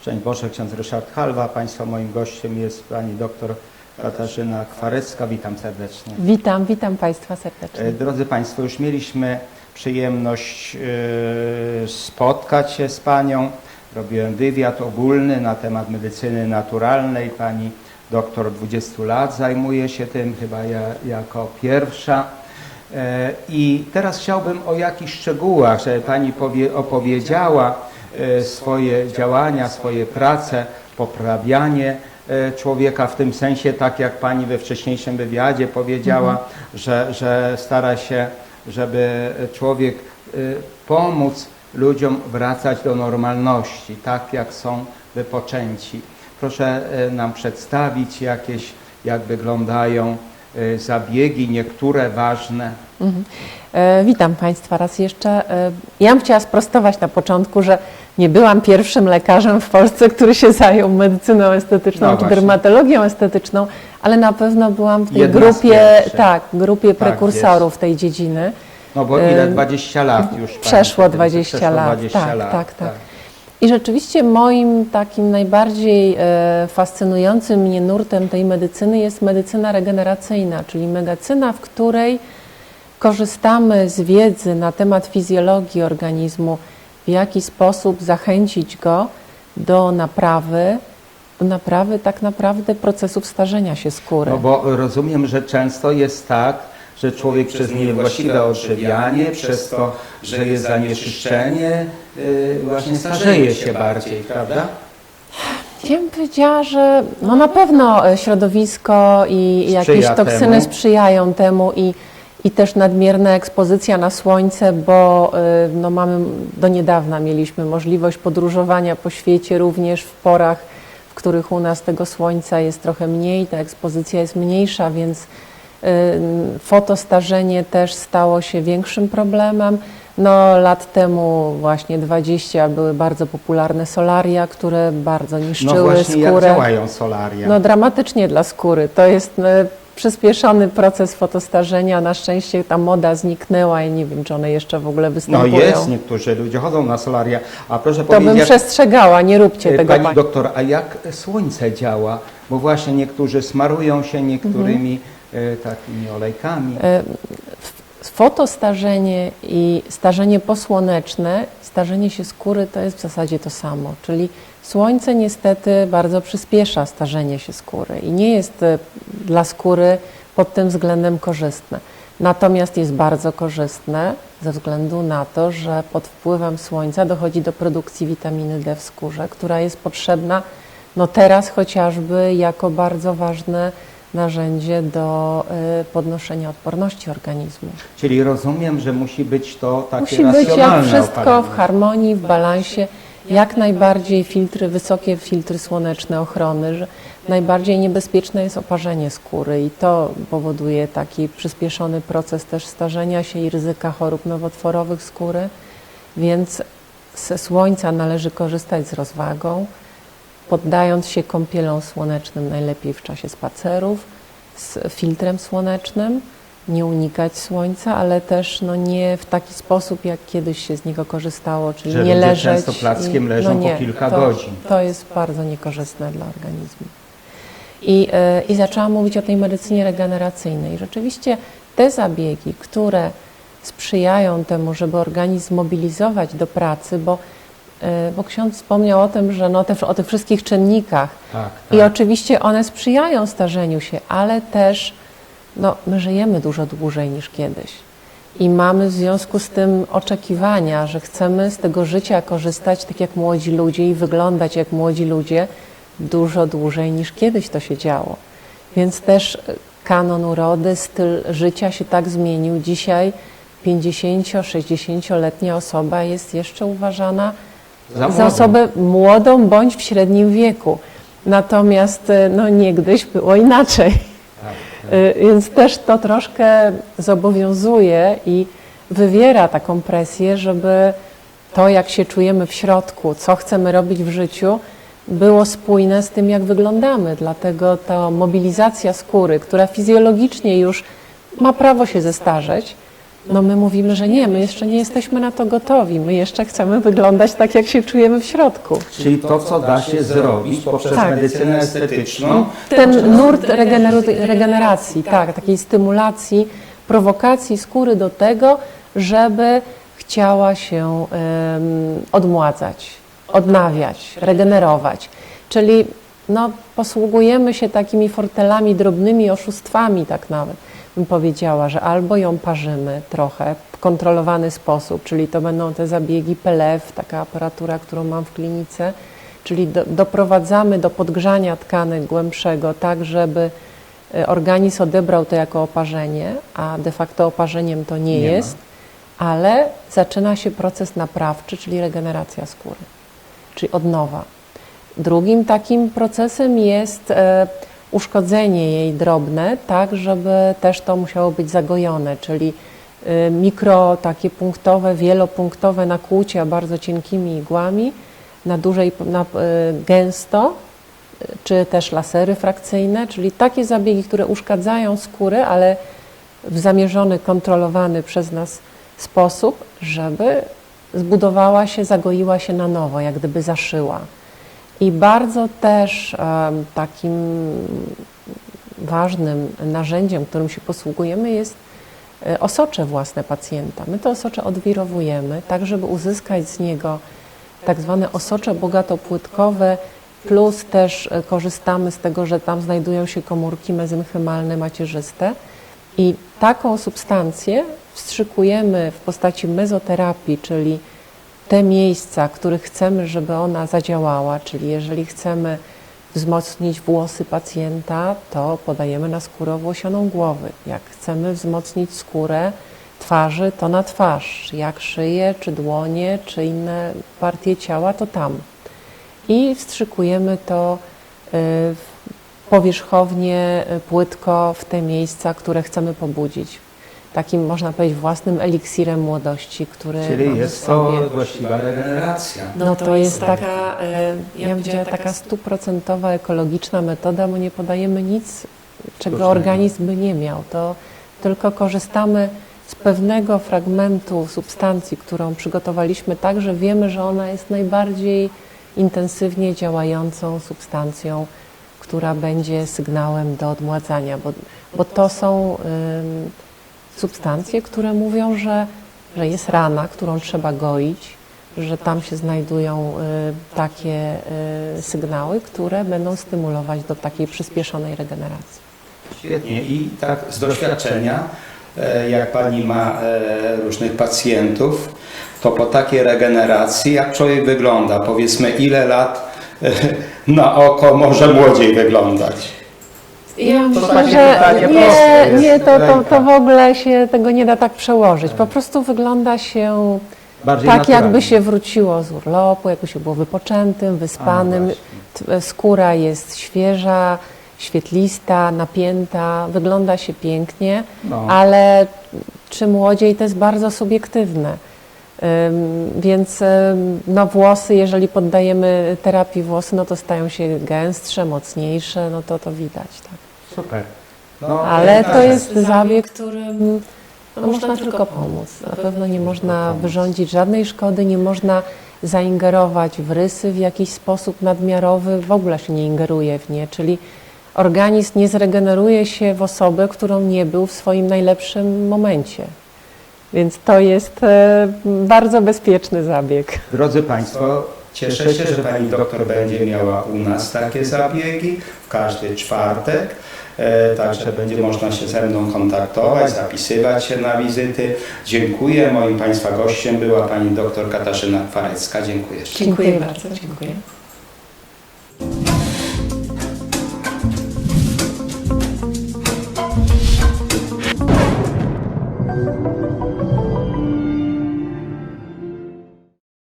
Szczęść Boże, ksiądz Ryszard Halwa. Państwa moim gościem jest pani doktor Katarzyna Kwarecka. Witam serdecznie. Witam, witam Państwa serdecznie. E, Drodzy Państwo, już mieliśmy przyjemność e, spotkać się z Panią. Robiłem wywiad ogólny na temat medycyny naturalnej. Pani doktor od 20 lat zajmuje się tym, chyba ja jako pierwsza. E, I teraz chciałbym o jakichś szczegółach, żeby Pani powie, opowiedziała e, swoje działania, swoje prace, poprawianie e, człowieka w tym sensie, tak jak Pani we wcześniejszym wywiadzie powiedziała, że, że stara się, żeby człowiek pomóc ludziom wracać do normalności, tak jak są wypoczęci. Proszę nam przedstawić jakieś, jak wyglądają zabiegi, niektóre ważne. Mhm. E, Witam Państwa raz jeszcze. E, Ja bym chciała sprostować na początku, że nie byłam pierwszym lekarzem w Polsce, który się zajął medycyną estetyczną No czy dermatologią estetyczną, ale na pewno byłam w tej Jedna grupie, tak, grupie Tak, prekursorów tej dziedziny. No bo ile? Em, 20 lat już. Przeszło wtedy- 20 przeszło lat. 20 tak, lat, tak, tak. I rzeczywiście moim takim najbardziej e, fascynującym mnie nurtem tej medycyny jest medycyna regeneracyjna, czyli medycyna, w której korzystamy z wiedzy na temat fizjologii organizmu, w jaki sposób zachęcić go do naprawy, do naprawy tak naprawdę procesów starzenia się skóry. No bo rozumiem, że często jest tak, że człowiek przez niewłaściwe odżywianie, przez to, że jest zanieczyszczenie, yy, właśnie starzeje się bardziej, prawda? Ja bym powiedziała, że no na pewno e, środowisko i jakieś Sprzyja toksyny temu. sprzyjają temu i, i też nadmierna ekspozycja na słońce, bo y, no mamy, do niedawna mieliśmy możliwość podróżowania po świecie również w porach, w których u nas tego słońca jest trochę mniej, ta ekspozycja jest mniejsza, więc y, fotostarzenie też stało się większym problemem. No, lat temu, właśnie 20, były bardzo popularne solaria, które bardzo No niszczyły właśnie, jak skórę. działają solaria? No dramatycznie dla skóry. To jest e, przyspieszony proces fotostarzenia. Na szczęście ta moda zniknęła i nie wiem, czy one jeszcze w ogóle No występują. jest, niektórzy ludzie chodzą na solaria, a proszę to bym powiedzieć, jak, przestrzegała, nie róbcie e, tego. pani Pani doktor, a jak słońce działa? Bo właśnie niektórzy smarują się niektórymi e, takimi olejkami. E, Fotostarzenie i starzenie posłoneczne, starzenie się skóry to jest w zasadzie to samo. Czyli słońce niestety bardzo przyspiesza starzenie się skóry i nie jest e, dla skóry pod tym względem korzystne. Natomiast jest bardzo korzystne ze względu na to, że pod wpływem słońca dochodzi do produkcji witaminy D w skórze, która jest potrzebna no teraz chociażby jako bardzo ważne narzędzie do y, podnoszenia odporności organizmu. Czyli rozumiem, że musi być to takie Musi być jak wszystko opalanie. w harmonii, w balansie, jak najbardziej filtry, wysokie filtry słoneczne ochrony, że najbardziej niebezpieczne jest oparzenie skóry i to powoduje taki przyspieszony proces też starzenia się i ryzyka chorób nowotworowych skóry, więc ze słońca należy korzystać z rozwagą, poddając się kąpielom słonecznym najlepiej w czasie spacerów, z filtrem słonecznym, nie unikać słońca, ale też no, nie w taki sposób, jak kiedyś się z niego korzystało, czyli Że nie ludzie leżeć. często plackiem i- leżą no po nie, kilka to, godzin. To jest bardzo niekorzystne dla organizmu. I, e, I zaczęłam mówić o tej medycynie regeneracyjnej. Rzeczywiście te zabiegi, które sprzyjają temu, żeby organizm zmobilizować do pracy, bo, bo ksiądz wspomniał o tym, że no te, o tych wszystkich czynnikach, Tak, i tak. oczywiście one sprzyjają starzeniu się, ale też no, my żyjemy dużo dłużej niż kiedyś. I mamy w związku z tym oczekiwania, że chcemy z tego życia korzystać tak jak młodzi ludzie i wyglądać jak młodzi ludzie dużo dłużej niż kiedyś to się działo. Więc też e, kanon urody, styl życia się tak zmienił. Dzisiaj 50-60-letnia osoba jest jeszcze uważana Za za, osobę młodą bądź w średnim wieku. Natomiast e, no, niegdyś było inaczej. Tak, Y, Więc też to troszkę zobowiązuje i wywiera taką presję, żeby to, jak się czujemy w środku, co chcemy robić w życiu, było spójne z tym, jak wyglądamy. Dlatego ta mobilizacja skóry, która fizjologicznie już ma prawo się zestarzeć, No my mówimy, że nie, my jeszcze nie jesteśmy na to gotowi, my jeszcze chcemy wyglądać tak, jak się czujemy w środku. Czyli to, co da się zrobić poprzez Tak. medycynę estetyczną, Ten nurt regeneru- regeneracji, tak, takiej stymulacji, prowokacji skóry do tego, żeby chciała się em, odmładzać, odnawiać, regenerować. Czyli no, posługujemy się takimi fortelami, drobnymi oszustwami, tak nawet bym powiedziała, że albo ją parzymy trochę w kontrolowany sposób, czyli to będą te zabiegi PLF, taka aparatura, którą mam w klinice, czyli do, doprowadzamy do podgrzania tkanek głębszego, tak żeby e, organizm odebrał to jako oparzenie, a de facto oparzeniem to nie, Nie ma. jest, ale zaczyna się proces naprawczy, czyli regeneracja skóry, czyli odnowa. Drugim takim procesem jest e, uszkodzenie jej drobne, tak żeby też to musiało być zagojone, czyli e, mikro, takie punktowe, wielopunktowe nakłucia bardzo cienkimi igłami, na dłużej, na, e, gęsto, e, czy też lasery frakcyjne, czyli takie zabiegi, które uszkadzają skórę, ale w zamierzony, kontrolowany przez nas sposób, żeby zbudowała się, zagoiła się na nowo, jak gdyby zaszyła. I bardzo też em, takim ważnym narzędziem, którym się posługujemy, jest e, osocze własne pacjenta. My to osocze odwirowujemy, tak żeby uzyskać z niego tak zwane osocze bogatopłytkowe, plus też e, korzystamy z tego, że tam znajdują się komórki mezenchymalne macierzyste i taką substancję wstrzykujemy w postaci mezoterapii, czyli te miejsca, których chcemy, żeby ona zadziałała, czyli jeżeli chcemy wzmocnić włosy pacjenta, to podajemy na skórę owłosioną głowy. Jak chcemy wzmocnić skórę twarzy, to na twarz. Jak szyję, czy dłonie, czy inne partie ciała, to tam. I wstrzykujemy to y, powierzchownie, y, płytko w te miejsca, które chcemy pobudzić. Takim, można powiedzieć, własnym eliksirem młodości, który czyli jest to właściwa regeneracja. No to jest taka, e, ja bym powiedziała, taka stuprocentowa ekologiczna metoda, bo nie podajemy nic, czego Sztucznego. organizm by nie miał. To tylko korzystamy z pewnego fragmentu substancji, którą przygotowaliśmy tak, że wiemy, że ona jest najbardziej intensywnie działającą substancją, która będzie sygnałem do odmładzania, bo, bo to są ym, substancje, które mówią, że, że jest rana, którą trzeba goić, że tam się znajdują y, takie y, sygnały, które będą stymulować do takiej przyspieszonej regeneracji. Świetnie. I tak z doświadczenia, e, jak Pani ma e, różnych pacjentów, to po takiej regeneracji, jak człowiek wygląda? Powiedzmy, ile lat e, na oko może młodziej wyglądać? Ja myślę, że nie, nie to, to, to w ogóle się tego nie da tak przełożyć. Po prostu wygląda się Bardziej tak, naturalnie. jakby się wróciło z urlopu, jakby się było wypoczętym, wyspanym. T- Skóra jest świeża, świetlista, napięta, wygląda się pięknie, No. ale czy młodziej to jest bardzo subiektywne. Więc no włosy, jeżeli poddajemy terapii włosy, no to stają się gęstsze, mocniejsze, no to to widać. Tak. Super. No, Ale to jest zabieg, którym no, można tylko pomóc. Na pewno nie można wyrządzić żadnej szkody, nie można zaingerować w rysy w jakiś sposób nadmiarowy, w ogóle się nie ingeruje w nie, czyli organizm nie zregeneruje się w osobę, którą nie był w swoim najlepszym momencie. Więc to jest e, bardzo bezpieczny zabieg. Drodzy Państwo, cieszę się, że Pani doktor będzie miała u nas takie zabiegi w każdy czwartek. E, Także będzie można się ze mną kontaktować, zapisywać się na wizyty. Dziękuję. Moim Państwa gościem była Pani doktor Katarzyna Kwarecka. Dziękuję. Dziękuję bardzo. Dziękuję.